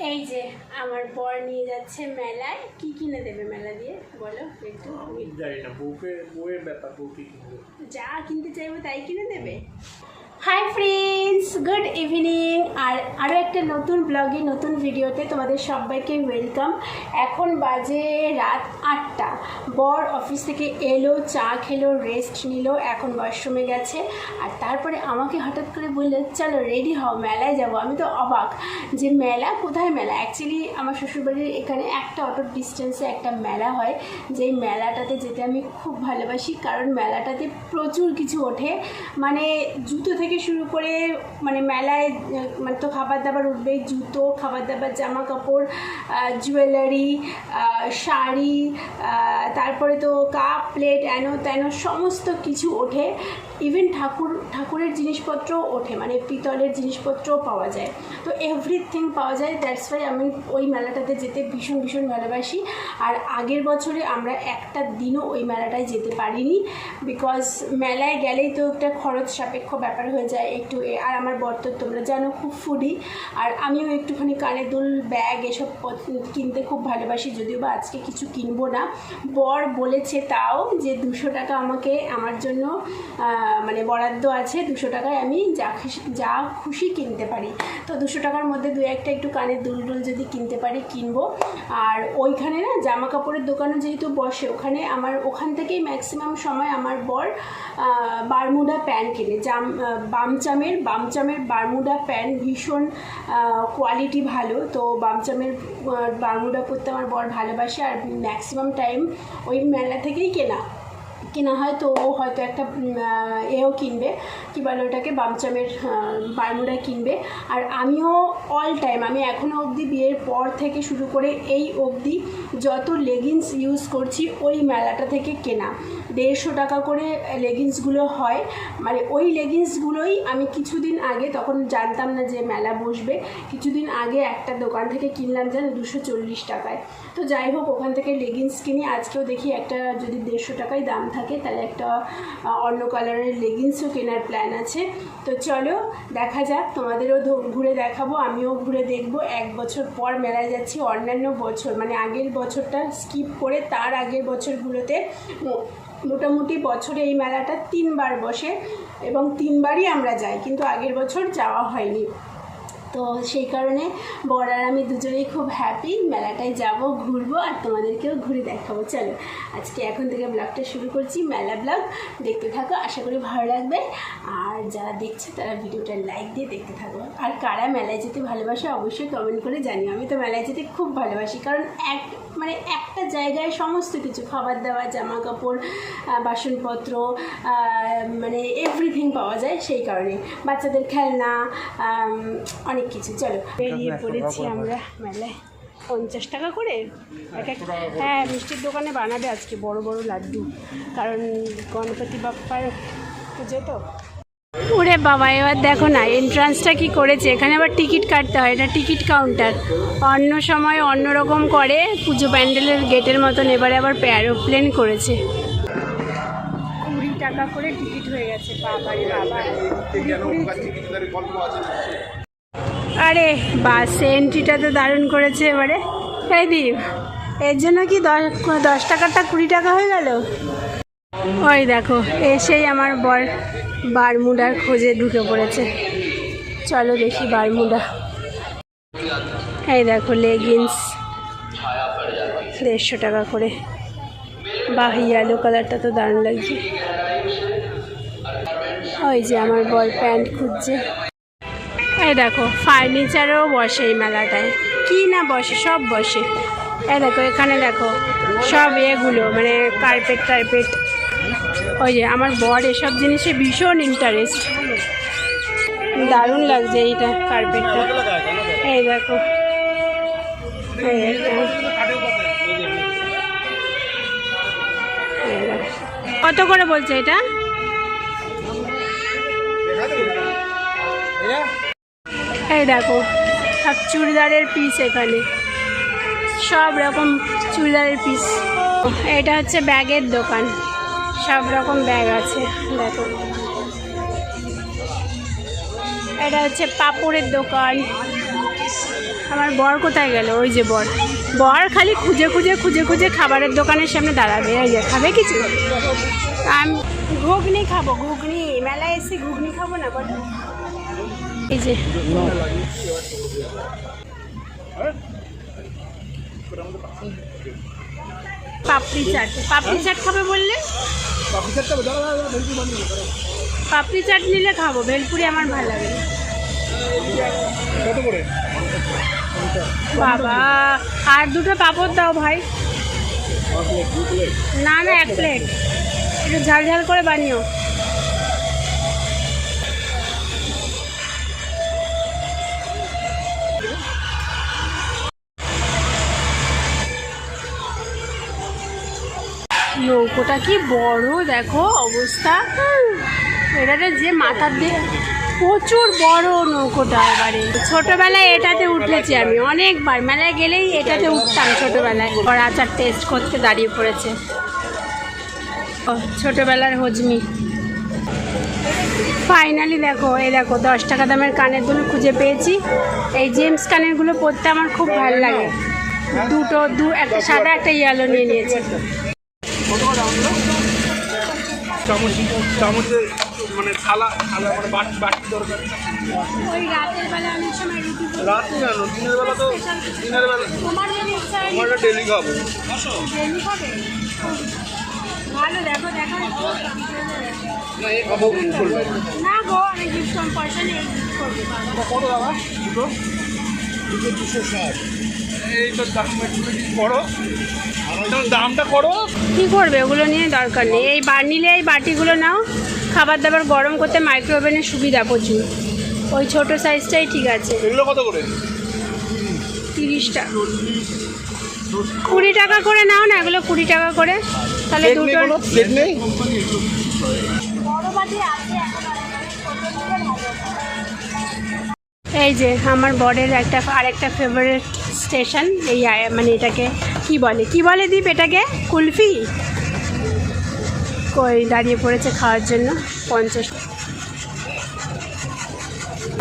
এই যে আমার বর নিয়ে যাচ্ছে মেলায়। কি কিনে দেবে মেলা দিয়ে? বলো একটু। আমি জানি না বউকে বউয়ের ব্যাপার যা কিনতে চাইব তাই কিনে দেবে। হাই ফ্রেন্ডস গুড ইভিনিং আর আরও একটা নতুন ব্লগে নতুন ভিডিওতে তোমাদের সবাইকে ওয়েলকাম এখন বাজে রাত আটটা। বর অফিস থেকে এলো চা খেলো রেস্ট নিল এখন ওয়াশরুমে গেছে। আর তারপরে আমাকে হঠাৎ করে বলল চলো রেডি হও মেলায় যাব। আমি তো অবাক যে মেলা কোথায় মেলা? অ্যাকচুয়ালি আমার শ্বশুরবাড়ির এখানে একটা অটো ডিস্টেন্সে একটা মেলা হয়। যেই মেলাটাতে যেতে আমি খুব ভালোবাসি কারণ মেলাটাতে প্রচুর কিছু ওঠে। মানে জুতো থেকে শুরু করে মানে মেলায় মানে তো খাবার দাবার উঠবে জুতো খাবার দাবার জামা কাপড় জুয়েলারি শাড়ি আহ, তারপরে তো কাপ প্লেট এনো তেনো সমস্ত কিছু ওঠে। ইভেন ঠাকুর, ঠাকুরের জিনিসপত্র ওঠে মানে পিতলের জিনিসপত্রও পাওয়া যায়। তো এভরিথিং পাওয়া যায় দ্যাটস ওয়াই আমি ওই মেলাটাতে যেতে ভীষণ ভীষণ ভালোবাসি। আর আগের বছরে আমরা একটা দিনও ওই মেলাটায় যেতে পারিনি বিকজ মেলায় গেলেই তো একটা খরচ সাপেক্ষ ব্যাপার হয়ে যায় একটু। আর আমার বর তো তোমরা জানো, খুব ফুডি আর আমিও একটুখানি কানের দুল ব্যাগ এসব কিনতে খুব ভালোবাসি, যদিও বা আজকে কিছু কিনবো না। বর বলেছে তাও যে দুশো টাকা আমাকে, আমার জন্য মানে বরাদ্দ আছে দুশো টাকায় আমি যা খুশি যা খুশি কিনতে পারি। তো দুশো টাকার মধ্যে দু একটা একটু কানের দুল দুল যদি কিনতে পারি, কিনবো। আর ওইখানে না জামা কাপড়ের দোকানও যেহেতু বসে, ওখানে আমার, ওখান থেকেই ম্যাক্সিমাম সময় আমার বর বারমুডা প্যান্ট কেনে। জাম বামচামের বামচামের বারমুডা প্যান্ট ভীষণ কোয়ালিটি ভালো। তো বামচামের বারমুডা পরতে আমার বর ভালোবাসে, আর ম্যাক্সিমাম টাইম ওই মেলা থেকেই কেনা। কেনা হয়, তো ও হয়তো একটা এও কিনবে। কী বলে ওটাকে? বামচামের বারমুডা কিনবে। আর আমিও অল টাইম আমি এখনও অবধি বিয়ের পর থেকে শুরু করে এই অবধি যত লেগিংস ইউজ করছি, ওই মেলাটা থেকে কেনা। দেড়শো টাকা করে লেগিংসগুলো হয়। মানে ওই লেগিংসগুলোই আমি কিছুদিন আগে, তখন জানতাম না যে মেলা বসবে, কিছুদিন আগে একটা দোকান থেকে কিনলাম যেন দুশো চল্লিশ টাকায়। তো যাই হোক, ওখান থেকে লেগিংস কিনি। আজকেও দেখি একটা যদি দেড়শো টাকায় দাম থাকে। তাহলে একটা অন্য কালারের লেগিংসও কেনার প্ল্যান আছে। তো চলো, দেখা যাক, তোমাদেরও ঘুরে দেখাবো, আমিও ঘুরে দেখব। এক বছর পর মেলায় যাচ্ছি, অন্যান্য বছর মানে আগের বছরটা স্কিপ করে তার আগের বছরগুলোতে মোটামুটি বছরে এই মেলাটা তিনবার বসে এবং তিনবারই আমরা যাই, কিন্তু আগের বছর যাওয়া হয়নি। তো সেই কারণে বর আর আমি দুজনেই খুব হ্যাপি মেলাটায় যাব, ঘুরবো আর তোমাদেরকেও ঘুরে দেখাবো। চলো, আজকে এখন থেকে ব্লগটা শুরু করছি, মেলা ব্লগ। দেখতে থাকো, আশা করি ভালো লাগবে। আর যারা দেখছে, তারা ভিডিওটা লাইক দিয়ে দেখতে থাকো। আর কারা মেলায় যেতে ভালোবাসে, অবশ্যই কমেন্ট করে জানিও। আমি তো মেলায় যেতে খুব ভালোবাসি, কারণ এক মানে একটা জায়গায় সমস্ত কিছু খাবার দাবার জামা কাপড় বাসনপত্র মানে এভরিথিং পাওয়া যায় সেই কারণে। বাচ্চাদের খেলনা অনেক কিছু। চলো বেরিয়ে পড়েছি আমরা মেলায়। পঞ্চাশ টাকা করে? এক এক হ্যাঁ মিষ্টির দোকানে বানাবে আজকে বড় বড় লাড্ডু। কারণ গণপতি বাপ্পার পুজো তো। ওরে বাবা, এবার দেখো না এন্ট্রান্সটা কি করেছে? এখানে আবার টিকিট কাটতে হয়, এটা টিকিট কাউন্টার অন্য সময় অন্য রকম করে পুজো প্যান্ডেলের গেটের মতন এবারে আবার প্যারোপ্লেন করেছে। কুড়ি টাকা করে টিকিট হয়ে গেছে বাবা। আরে, বাস এন্ট্রিটা তো দারুণ করেছে এবারে। এই দীপ, এর জন্য কি দশ টাকাটা কুড়ি টাকা হয়ে গেল? ওই দেখো, এসেই আমার বর বারমুডার খোঁজে ঢুকে পড়েছে। চলো দেখি বারমুডা। এই দেখো লেগিংস দেড়শো টাকা করে। বাহ ইয়েলো কালারটা তো দারুণ লাগছে। ওই যে আমার বর প্যান্ট খুঁজছে। এই দেখো ফার্নিচারও বসে এই মেলাটায়। কি না বসে, সব বসে। এই দেখো, এখানে দেখো, সব এগুলো মানে কার্পেট টার্পেট ওই যে আমার বর এসব জিনিসে ভীষণ ইন্টারেস্ট দারুণ লাগছে এইটা কার্পেটটা এই দেখো। কত করে বলছে এটা? এই দেখো, সব চুড়িদারের পিস এখানে। সব রকম চুড়িদারের পিস এটা হচ্ছে ব্যাগের দোকান। সব রকম ব্যাগ আছে, দেখো। এটা হচ্ছে পাপড়ের দোকান। আমার বর কোথায় গেল? ওই যে বর। বর খালি খুঁজে খুঁজে খুঁজে খুঁজে খাবারের দোকানের সামনে দাঁড়াবে। এই যে, খাবে কিছু? আমি, ঘুগনি খাব, ঘুগনি। মেলায় এসে ঘুগনি খাব না বল? এই যে। পাপড়ি চাট। পাপড়ি চাট খাবে বললে? পাপড়ি চাট নিলে খাব ভেলপুরি আমার ভালো লাগে বাবা আর দুটো পাপড় দাও ভাই। না না এক প্লেট একটু ঝাল ঝাল করে বানিও। নৌকোটা কি বড়? দেখো অবস্থা। এটাতে যে মাথার দিয়ে প্রচুর বড় নৌকোটা এবারে। ছোটবেলায় এটাতে উঠেছি আমি অনেকবার। মেলায় গেলেই এটাতে উঠতাম ছোটবেলায়। ওর আচার টেস্ট করতে দাঁড়িয়ে পড়েছে। ও, ছোটবেলার হজমি। ফাইনালি দেখো এই দেখো দশ টাকা দামের কানের দুল খুঁজে পেয়েছি। এই জেমস কানেরগুলো পরতে আমার খুব ভালো লাগে। দুটো দু একটা সাদা একটা ইয়েলো নিয়ে নিয়েছি। চামচ চামচে মানে থালা থালা মানে বাটি বাটি দরকার রাতে কেন দিনের বেলা তো দিনের বেলা তোমার ডেলি খাব ভালো দেখো দেখো না এ খাব কি করবে না গো আমি গিফট পয়সা নিয়ে gift করব। কত দাদা? দুটো? দুটো দুশো ষাট। এই তো দামটা করো। কি করবে? ওগুলো নিয়ে দরকার নেই। এই বার নিলে এই বাটিগুলো নাও। খাবার দাবার গরম করতে মাইক্রোওভেনের সুবিধা প্রচুর। ওই ছোট সাইজটাই ঠিক আছে। এগুলো কত করে? তিরিশটা। কুড়ি টাকা করে নাও না এগুলো কুড়ি টাকা করে। তাহলে দুটো নেই এই যে আমার বরের একটা, আরেকটা ফেভারিট স্টেশন এই মানে এটাকে কি বলে? কি বলে দীপ এটাকে? কুলফি? কই দাঁড়িয়ে পড়েছে খাওয়ার জন্য, পঞ্চাশ।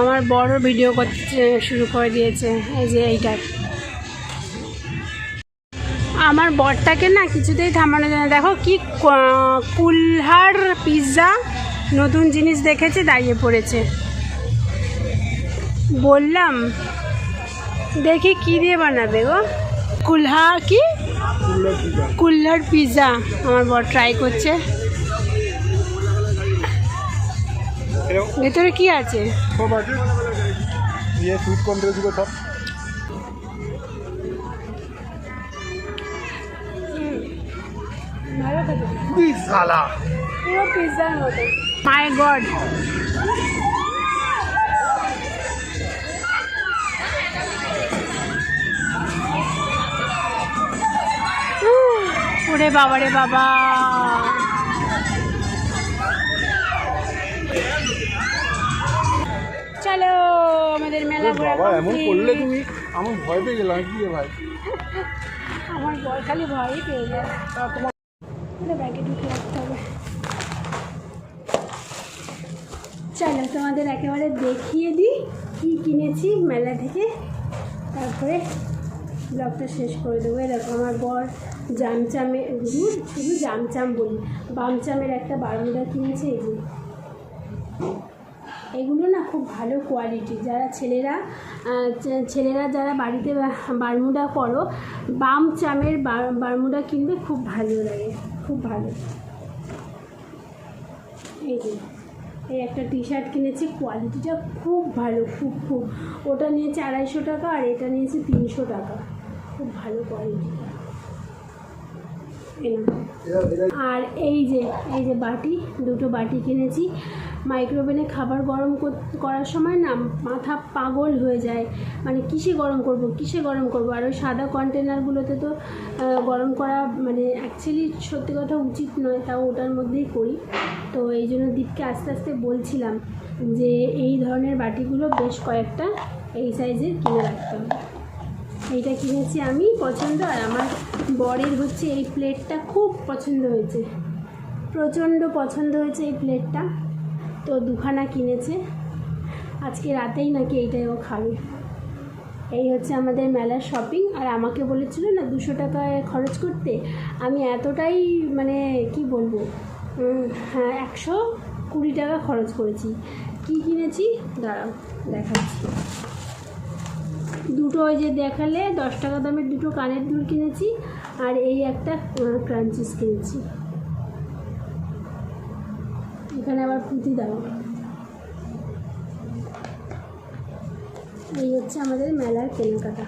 আমার বড় ভিডিও করতে শুরু করে দিয়েছে, এই যে এইটার আমার বরটাকে না কিছুতেই থামানো যায় না। দেখো কি কুলহার পিৎজা নতুন জিনিস দেখেছে, দাঁড়িয়ে পড়েছে। বললাম দেখি কি দিয়ে বানাবে গো। কুলহা কি? কুল্লার পিৎজা আমার বর ট্রাই করছে। ভেতরে কি আছে? মাই আছে। ওরে বাবা রে বাবা। চলো আমাদের মেলা ঘোরা এমন করলে তুমি আমার ভয় পেয়ে গেলাম কি রে ভাই? আমার বর খালি ভয়ই পেয়ে যায়। ওটা ব্যাগে ঢুকে রাখতে হবে। চলো তোমাদের একেবারে দেখিয়ে দিই কি কিনেছি মেলা থেকে। তারপরে ব্লগটা শেষ করে দেবো এরকম আমার বর। জামচামে শুধু জামচাম বলি। বামচামের একটা বারমুদা কিনেছে এগুলো। এগুলো না খুব ভালো কোয়ালিটি যারা ছেলেরা ছেলেরা যারা বাড়িতে বারমুডা করো বাম চামের বার- বারমুডা কিনবে খুব ভালো লাগে, খুব ভালো। এই যে, এই একটা টি শার্ট কিনেছি কোয়ালিটিটা খুব ভালো, খুব খুব। ওটা নিয়েছে আড়াইশো টাকা আর এটা নিয়েছে তিনশো টাকা। খুব ভালো কোয়ালিটিটা। আর এই যে এই যে বাটি, দুটো বাটি কিনেছি। মাইক্রোওভেনে খাবার গরম করার সময় না মাথা পাগল হয়ে যায়। মানে কিসে গরম করব, কিসে গরম করব? আর ওই সাদা কন্টেনারগুলোতে তো গরম করা মানে অ্যাকচুয়ালি সত্যি কথা উচিত নয়, তাও ওটার মধ্যেই করি। তো এই জন্য দীপকে আস্তে আস্তে বলছিলাম যে, এই ধরনের বাটিগুলো বেশ কয়েকটা এই সাইজের কিনে রাখতে হবে। এইটা কিনেছি আমি পছন্দ, আর আমার বরের হচ্ছে এই প্লেটটা খুব পছন্দ হয়েছে। প্রচণ্ড পছন্দ হয়েছে এই প্লেটটা। তো দুখানা কিনেছে। আজকে রাতেই নাকি এইটাই ও খাবে। এই হচ্ছে আমাদের মেলার শপিং আর আমাকে বলেছিল না দুশো টাকায় খরচ করতে? আমি এতটাই মানে কি বলব? হ্যাঁ একশো কুড়ি টাকা খরচ করেছি। কি কিনেছি? দাঁড়াও, দেখাচ্ছি। দুটো ওই যে দেখালে দশ টাকা দামের দুটো কানের দুল কিনেছি, আর এই একটা ক্রাঞ্চিস কিনেছি। এখানে আবার পুঁতি দাও। এই হচ্ছে আমাদের মেলার কেনাকাটা।